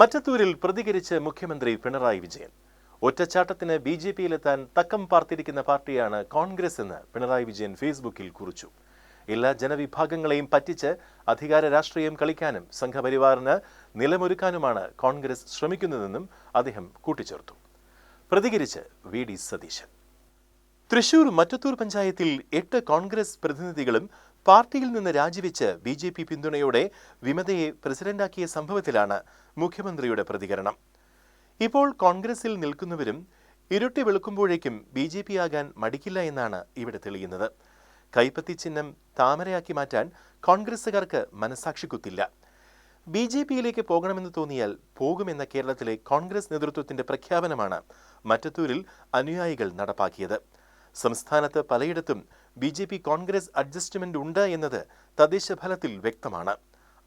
മറ്റത്തൂരിൽ പ്രതികരിച്ച് മുഖ്യമന്ത്രി പിണറായി വിജയൻ. ഒറ്റച്ചാട്ടത്തിന് ബി ജെ പിയിലെത്താൻ തക്കം പാർത്തിരിക്കുന്ന പാർട്ടിയാണ് കോൺഗ്രസ് എന്ന് പിണറായി വിജയൻ ഫേസ്ബുക്കിൽ കുറിച്ചു. എല്ലാ ജനവിഭാഗങ്ങളെയും പറ്റിച്ച് അധികാര രാഷ്ട്രീയം കളിക്കാനും സംഘപരിവാറിന് നിലമൊരുക്കാനുമാണ് കോൺഗ്രസ് ശ്രമിക്കുന്നതെന്നും അദ്ദേഹം കൂട്ടിച്ചേർത്തു. പ്രതികരിച്ച് വി ഡി സതീശൻ. തൃശൂർ മറ്റത്തൂർ പഞ്ചായത്തിൽ എട്ട് കോൺഗ്രസ് പ്രതിനിധികളും പാർട്ടിയിൽ നിന്ന് രാജിവെച്ച് ബി ജെ പി പിന്തുണയോടെ വിമതയെ പ്രസിഡന്റാക്കിയ സംഭവത്തിലാണ് മുഖ്യമന്ത്രിയുടെ പ്രതികരണം. ഇപ്പോൾ കോൺഗ്രസിൽ നിൽക്കുന്നവരും ഇരുട്ടി വെളുക്കുമ്പോഴേക്കും ബി ജെ പി ആകാൻ മടിക്കില്ല എന്നാണ് ഇവിടെ തെളിയുന്നത്. കൈപ്പത്തി ചിഹ്നം താമരയാക്കി മാറ്റാൻ കോൺഗ്രസുകാർക്ക് മനസാക്ഷിക്കുത്തില്ല. ബി ജെ പിയിലേക്ക് പോകണമെന്ന് തോന്നിയാൽ പോകുമെന്ന കേരളത്തിലെ കോൺഗ്രസ് നേതൃത്വത്തിന്റെ പ്രഖ്യാപനമാണ് മറ്റത്തൂരിൽ അനുയായികൾ നടപ്പാക്കിയത്. സംസ്ഥാനത്ത് പലയിടത്തും B J P Congress adjustment ഉണ്ട് എന്നത് തദ്ദേശ ഫലത്തിൽ വ്യക്തമാണ്.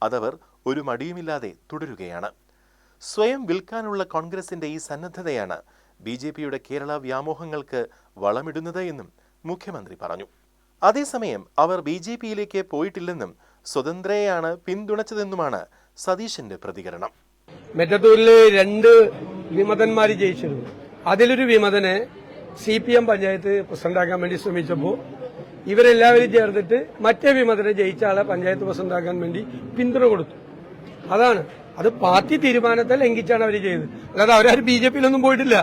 അതവർ ഒരു മടിയുമില്ലാതെ തുടരുകയാണ്. സ്വയം വിൽക്കാനുള്ള കോൺഗ്രസിന്റെ ഈ സന്നദ്ധതയാണ് ബി ജെ പിയുടെ കേരള വ്യാമോഹങ്ങൾക്ക് വളമിടുന്നത് എന്നും മുഖ്യമന്ത്രി പറഞ്ഞു. അതേസമയം അവർ ബി ജെ പിയിലേക്ക് പോയിട്ടില്ലെന്നും സ്വതന്ത്രയെയാണ് പിന്തുണച്ചതെന്നുമാണ് സതീശന്റെ പ്രതികരണം. മെറ്റത്തൂരിൽ രണ്ട് വിമതന്മാർ ജയിച്ചിരുന്നു. അതിലൊരു വിമതനെ സി പി എം പഞ്ചായത്ത് പ്രസിഡന്റാക്കാൻ വേണ്ടി ശ്രമിച്ചപ്പോൾ ഇവരെല്ലാവരും ചേർന്നിട്ട് മറ്റേ വിമതനെ ജയിച്ച ആളെ പഞ്ചായത്ത് പ്രസിഡന്റാക്കാൻ വേണ്ടി പിന്തുണ കൊടുത്തു. അതാണ്. അത് പാർട്ടി തീരുമാനത്തെ ലംഘിച്ചാണ് അവർ ചെയ്തത്. അല്ലാതെ അവരാരും ബി ജെ പിയിലൊന്നും പോയിട്ടില്ല.